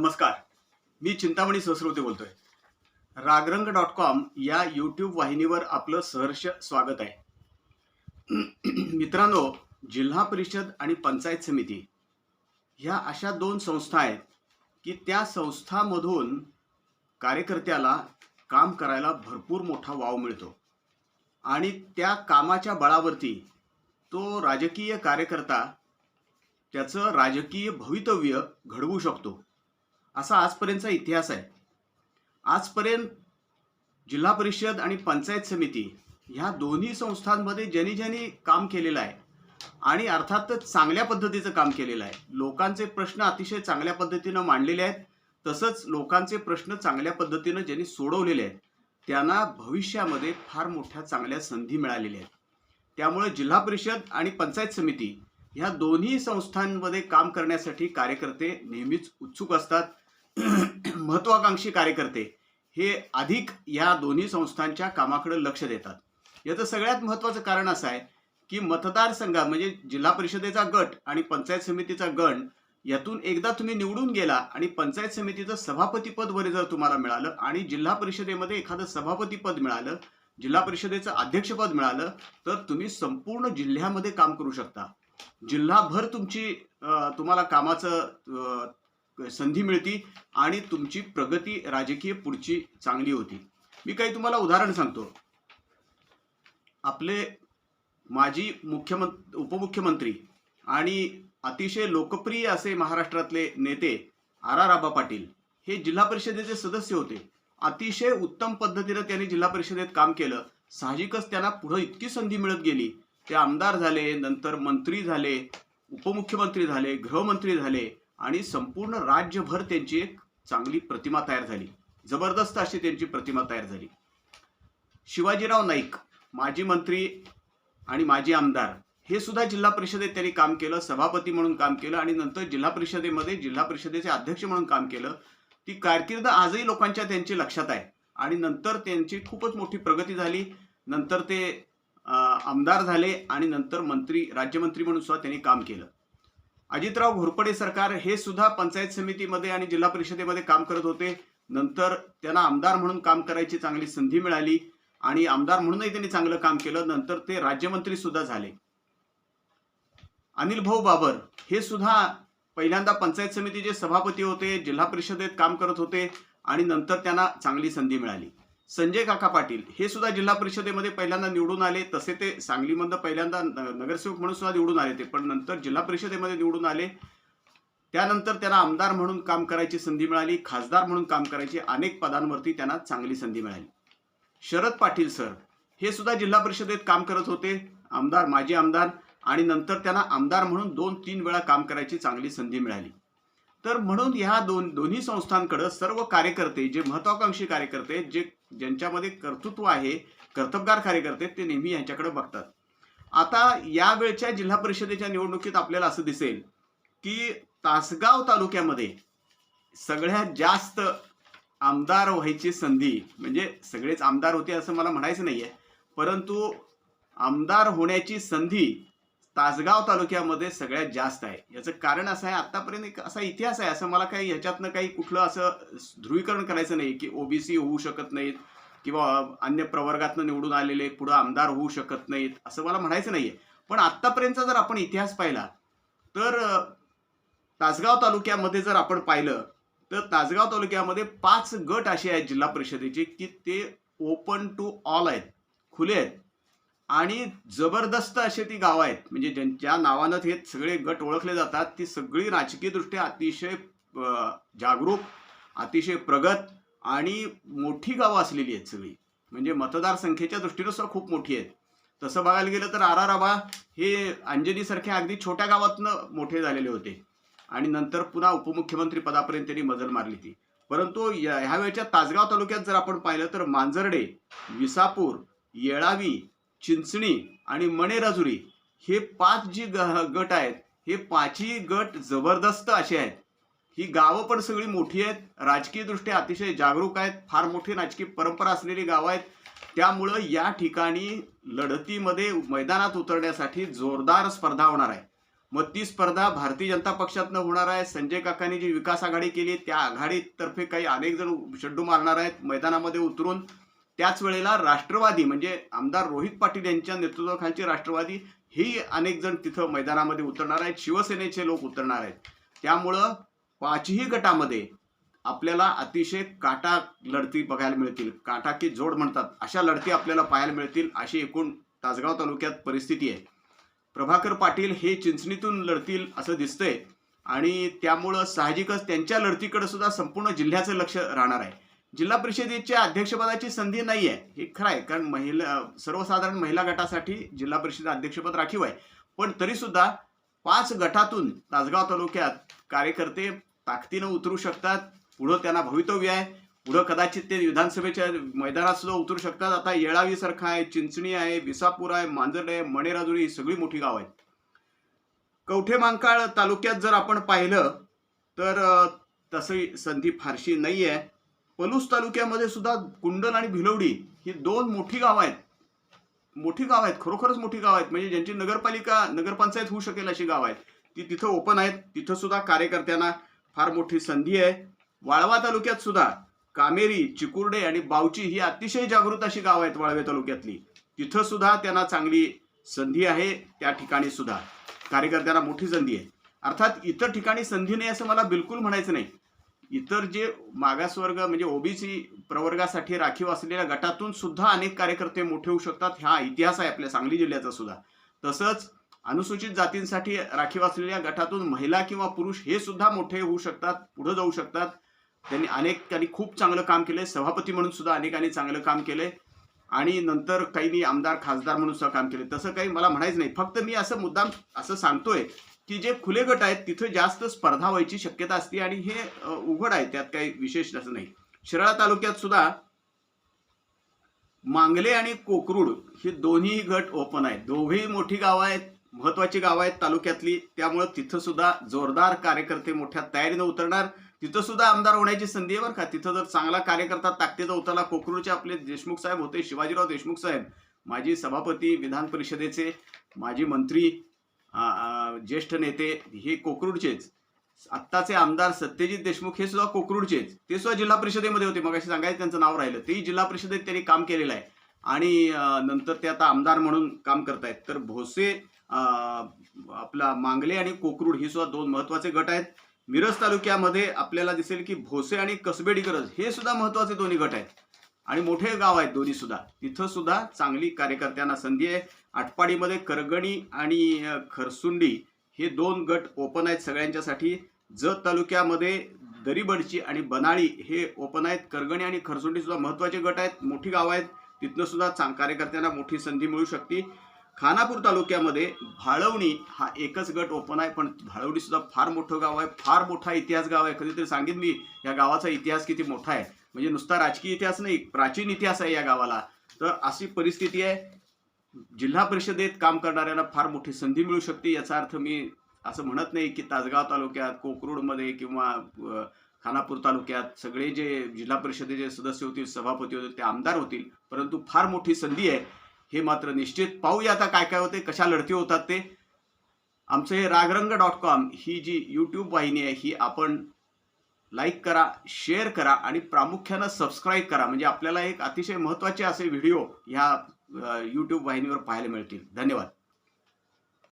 नमस्कार. मी चिंतामणी सहस्रवते बोलतोय. Ragarang dot com या यूट्यूब वाहिनीवर आपलं सहर्ष स्वागत आहे. मित्रांनो जिल्हा परिषद आणि पंचायत समिती ह्या अशा दोन संस्था आहेत की त्या संस्थामधून कार्यकर्त्याला काम करायला भरपूर मोठा वाव मिळतो. आणि त्या कामाच्या बळावरती तो राजकीय कार्यकर्ता त्याचं राजकीय भवितव्य घडवू शकतो. असा आजपर्यंतचा इतिहास आहे. आजपर्यंत जिल्हा परिषद आणि पंचायत समिती ह्या दोन्ही संस्थांमध्ये ज्यांनी ज्यांनी काम केलेलं आहे आणि अर्थातच चांगल्या पद्धतीचं काम केलेलं आहे. लोकांचे प्रश्न अतिशय चांगल्या पद्धतीनं मांडलेले आहेत. तसंच लोकांचे प्रश्न चांगल्या पद्धतीनं ज्यांनी सोडवलेले आहेत त्यांना भविष्यामध्ये फार मोठ्या चांगल्या संधी मिळालेल्या आहेत. त्यामुळे जिल्हा परिषद आणि पंचायत समिती ह्या दोन्ही संस्थांमध्ये काम करण्यासाठी कार्यकर्ते नेहमीच उत्सुक असतात. महत्वाकांक्षी कार्यकर्ते हे अधिक या दोन्ही संस्थांच्या कामाकडे लक्ष देतात. याचं सगळ्यात महत्त्वाचं कारण असं आहे की मतदारसंघा म्हणजे जिल्हा परिषदेचा गट आणि पंचायत समितीचा गण यातून एकदा तुम्ही निवडून गेला आणि पंचायत समितीचं सभापतीपद वर जर तुम्हाला मिळालं आणि जिल्हा परिषदेमध्ये एखादं सभापतीपद मिळालं जिल्हा परिषदेचं अध्यक्षपद मिळालं तर तुम्ही संपूर्ण जिल्ह्यामध्ये काम करू शकता. जिल्हाभर तुमची तुम्हाला कामाचं संधी मिळती आणि तुमची प्रगती राजकीय पुढची चांगली होती. मी काही तुम्हाला उदाहरण सांगतो. आपले माजी मुख्यमंत्री उपमुख्यमंत्री आणि अतिशय लोकप्रिय असे महाराष्ट्रातले नेते आर आर आबा पाटील हे जिल्हा परिषदेचे सदस्य होते. अतिशय उत्तम पद्धतीनं त्यांनी जिल्हा परिषदेत काम केलं. साहजिकच त्यांना पुढे इतकी संधी मिळत गेली. ते आमदार झाले नंतर मंत्री झाले उपमुख्यमंत्री झाले गृहमंत्री झाले आणि संपूर्ण राज्यभर त्यांची एक चांगली प्रतिमा तयार झाली. जबरदस्त अशी त्यांची प्रतिमा तयार झाली. शिवाजीराव नाईक माजी मंत्री आणि माजी आमदार हे सुद्धा जिल्हा परिषदेत त्यांनी काम केलं सभापती म्हणून काम केलं आणि नंतर जिल्हा परिषदेमध्ये जिल्हा परिषदेचे अध्यक्ष म्हणून काम केलं. ती कारकीर्द आजही लोकांच्या त्यांची लक्षात आहे. आणि नंतर त्यांची खूपच मोठी प्रगती झाली. नंतर ते आमदार झाले आणि नंतर मंत्री राज्यमंत्री म्हणून सुद्धा त्यांनी काम केलं. अजितराव घोरपडे सरकार हे सुद्धा पंचायत समितीमध्ये आणि जिल्हा परिषदेमध्ये काम करत होते. नंतर त्यांना आमदार म्हणून काम करायची चांगली संधी मिळाली आणि आमदार म्हणूनही त्यांनी चांगलं काम केलं. नंतर ते राज्यमंत्री सुद्धा झाले. अनिल भाऊ बाबर हे सुद्धा पहिल्यांदा पंचायत समितीचे सभापती होते जिल्हा परिषदेत काम करत होते आणि नंतर त्यांना चांगली संधी मिळाली. संजय काका पाटील हे सुद्धा जिल्हा परिषदेमध्ये पहिल्यांदा निवडून आले. तसे ते सांगलीमधनं पहिल्यांदा न- नगरसेवक म्हणून सुद्धा निवडून आले ते पण नंतर जिल्हा परिषदेमध्ये निवडून आले. त्यानंतर त्यांना आमदार म्हणून काम करायची संधी मिळाली. खासदार म्हणून काम करायची अनेक पदांवरती त्यांना चांगली संधी मिळाली. शरद पाटील सर हे सुद्धा जिल्हा परिषदेत काम करत होते. आमदार माजी आमदार आणि नंतर त्यांना आमदार म्हणून दोन तीन वेळा काम करायची चांगली संधी मिळाली. तर म्हणून ह्या दोन दोन्ही संस्थांकडे सर्व कार्यकर्ते जे महत्वाकांक्षी कार्यकर्ते जे ज्यांच्यामध्ये कर्तृत्व आहे कर्तबगार कार्यकर्ते ते नेहमी यांच्याकडे बघतात. आता या वेळच्या जिल्हा परिषदेच्या निवडणुकीत आपल्याला असं दिसेल की तासगाव तालुक्यामध्ये सगळ्यात जास्त आमदार व्हायची संधी म्हणजे सगळेच आमदार होते असं मला म्हणायचं नाही आहे परंतु आमदार होण्याची संधी तासगाव तालुक्यामध्ये सगळ्यात जास्त आहे. याचं कारण असं आहे आतापर्यंत एक असा इतिहास आहे असं मला काही ह्याच्यातनं काही कुठलं असं ध्रुवीकरण करायचं नाही की ओबीसी होऊ शकत नाहीत किंवा अन्य प्रवर्गातनं निवडून आलेले पुढं आमदार होऊ शकत नाहीत असं मला म्हणायचं नाही आहे पण आत्तापर्यंतचा जर आपण इतिहास पाहिला तर तासगाव तालुक्यामध्ये जर आपण पाहिलं तर तासगाव तालुक्यामध्ये पाच गट असे आहेत जिल्हा परिषदेचे की ते ओपन टू ऑल आहेत खुले आहेत. आणि जबरदस्त असे ती गावं आहेत. म्हणजे ज्यांच्या नावानं हे सगळे गट ओळखले जातात ती सगळी राजकीयदृष्ट्या अतिशय जागरूक अतिशय प्रगत आणि मोठी गावं असलेली आहेत सगळी. म्हणजे मतदारसंख्येच्या दृष्टीनं सुद्धा खूप मोठी आहेत. तसं बघायला गेलं तर आर आबा हे अंजनीसारख्या अगदी छोट्या गावातनं मोठे झालेले होते. आणि नंतर पुन्हा उपमुख्यमंत्री पदापर्यंत त्यांनी मजल मारली ती. परंतु या- ह्या वेळच्या तासगाव तालुक्यात जर आपण पाहिलं तर मांजर्डे विसापूर येळावी चिंचणी आणि मणेराजुरी हे पाच जी ग- गट आहेत हे पाचही गट जबरदस्त असे आहेत. ही गावं पण सगळी मोठी आहेत राजकीयदृष्ट्या अतिशय जागरूक आहेत फार मोठी राजकीय परंपरा असलेली गावं आहेत. त्यामुळं या ठिकाणी लढतीमध्ये मैदानात उतरण्यासाठी जोरदार स्पर्धा होणार आहे. मग ती स्पर्धा भारतीय जनता पक्षातनं होणार आहे. संजय काकांनी जी विकास आघाडी केली त्या आघाडीतर्फे काही अनेक जण शड्डू मारणार आहेत. मैदानामध्ये उतरून त्याच वेळेला राष्ट्रवादी म्हणजे आमदार रोहित पाटील यांच्या नेतृत्वाखालची राष्ट्रवादी ही अनेक जण तिथं मैदानामध्ये उतरणार आहेत. शिवसेनेचे लोक उतरणार आहेत. त्यामुळं पाचही गटामध्ये आपल्याला अतिशय काटा लढती बघायला मिळतील. काटा की जोड म्हणतात. अशा लढती आपल्याला पाहायला मिळतील अशी एकूण तासगाव तालुक्यात परिस्थिती आहे. प्रभाकर पाटील हे चिंचणीतून लढतील असं दिसतंय. आणि त्यामुळं साहजिकच त्यांच्या लढतीकडे सुद्धा संपूर्ण जिल्ह्याचं लक्ष राहणार आहे. जिल्हा परिषदेच्या अध्यक्षपदाची संधी नाही आहे हे खरं आहे कारण महिला सर्वसाधारण महिला गटासाठी जिल्हा परिषद अध्यक्षपद राखीव आहे. पण तरी सुद्धा पाच गटातून तासगाव तालुक्यात कार्यकर्ते ताकदीनं उतरू शकतात. पुढं त्यांना भवितव्य आहे. पुढं कदाचित ते विधानसभेच्या मैदानात सुद्धा उतरू शकतात. आता येळावी सारखा आहे चिंचणी आहे विसापूर आहे मांजर्डे आहे मणेराजुरी ही सगळी मोठी गाव आहेत. कवठे मांकाळ तालुक्यात जर आपण पाहिलं तर अ, तशी संधी फारशी नाही आहे पलूस तालुक्यामध्ये सुद्धा कुंडल आणि भिलवडी ही दोन मोठी गावं आहेत. मोठी गाव आहेत खरोखरच मोठी गाव आहेत. म्हणजे ज्यांची नगरपालिका नगरपंचायत होऊ शकेल अशी गाव आहेत. ती तिथं ओपन आहेत. तिथं सुद्धा कार्यकर्त्यांना फार मोठी संधी आहे. वाळवा तालुक्यात सुद्धा कामेरी चिकुर्डे आणि बावची ही अतिशय जागृत अशी गाव आहेत वाळवे तालुक्यातली. तिथं सुद्धा त्यांना चांगली संधी आहे. त्या ठिकाणी सुद्धा कार्यकर्त्यांना मोठी संधी आहे. अर्थात इतर ठिकाणी संधी नाही असं मला बिलकुल म्हणायचं नाही. इतर जे मागासवर्ग म्हणजे ओबीसी प्रवर्गासाठी राखीव असलेल्या गटातून सुद्धा अनेक कार्यकर्ते मोठे होऊ शकतात. हा इतिहास आहे आपल्या सांगली जिल्ह्याचा सुद्धा. तसंच अनुसूचित जातींसाठी राखीव असलेल्या गटातून महिला किंवा पुरुष हे सुद्धा मोठे होऊ शकतात पुढे जाऊ शकतात. त्यांनी अनेकांनी खूप चांगलं काम केलंय. सभापती म्हणून सुद्धा अनेकांनी चांगलं काम केलंय. आणि नंतर काहींनी आमदार खासदार म्हणून सुद्धा काम केले तसं काही मला म्हणायचं नाही. फक्त मी असं मुद्दाम असं सांगतोय की जे खुले गट आहेत तिथं जास्त स्पर्धा व्हायची शक्यता असते आणि हे उघड आहे त्यात काही विशेष असं नाही. शिराळा तालुक्यात सुद्धा मांगले आणि कोकरूड हे दोन्ही गट ओपन आहेत. दोघेही मोठी गावं आहेत महत्वाची गावं आहेत तालुक्यातली. त्यामुळे तिथं सुद्धा जोरदार कार्यकर्ते मोठ्या तयारीनं उतरणार. तिथं सुद्धा आमदार होण्याची संधी आहे बरं का. तिथं जर चांगला कार्यकर्ता ताकदीचा उतरला कोकरूडचे आपले देशमुख साहेब होते शिवाजीराव देशमुख साहेब माजी सभापती विधान परिषदेचे माजी मंत्री आ, आ, ज्येष्ठ नेते हे कोकरूडचेच. आत्ताचे आमदार सत्यजित देशमुख हे सुद्धा कोकरूडचेच. ते सुद्धा जिल्हा परिषदेमध्ये होते. मग सांगायचं त्यांचं नाव राहिलं. तेही जिल्हा परिषदेत त्यांनी काम केलेलं आहे. आणि नंतर ते आता आमदार म्हणून काम करतायत. तर भोसे आपला मांगले आणि कोकरूड ही सुद्धा दोन महत्त्वाचे गट आहेत. मिरज तालुक्यामध्ये आपल्याला दिसेल की भोसे आणि कसबेडीकरज हे सुद्धा महत्त्वाचे दोन्ही गट आहेत. आणि मोठे गाव आहेत दोन्ही सुद्धा. तिथं सुद्धा चांगली कार्यकर्त्यांना संधी आहे. आटपाडीमध्ये करगणी आणि खरसुंडी हे दोन गट ओपन आहेत सगळ्यांच्यासाठी. जत तालुक्यामध्ये दरीबडची आणि बनाळी हे ओपन आहेत. करगणी आणि खरसुंडी सुद्धा महत्त्वाचे गट आहेत. मोठी गाव आहेत. तिथनं सुद्धा चांग कार्यकर्त्यांना मोठी संधी मिळू शकते. खानापूर तालुक्यामध्ये भाळवणी हा एकच गट ओपन आहे. पण भाळवणी सुद्धा फार मोठं गाव आहे. फार मोठा इतिहास गाव आहे. कधीतरी सांगेन मी या गावाचा इतिहास किती मोठा आहे. म्हणजे नुसता राजकीय इतिहास नाही प्राचीन इतिहास आहे या गावाला. तर अशी परिस्थिती आहे. जिल्हा परिषदेत काम करणाऱ्यांना फार मोठी संधी मिळू शकते याचा अर्थ मी असं म्हणत नाही की तासगाव तालुक्यात कोकरूडमध्ये किंवा खानापूर तालुक्यात सगळे जे जिल्हा परिषदेचे सदस्य होतील सभापती होतील ते आमदार होतील. परंतु फार मोठी संधी आहे. हे मात्र निश्चित पाहूया आता काय काय होते कशा लढती होतात ते. आमचं हे रागरंग डॉट कॉम ही जी यूट्यूब वाहिनी आहे ही आपण लाईक करा शेअर करा आणि प्रामुख्यानं सबस्क्राईब करा. म्हणजे आपल्याला एक अतिशय महत्त्वाचे असे व्हिडिओ ह्या यूट्यूब वाहिनीवर पाहायला मिळतील. धन्यवाद.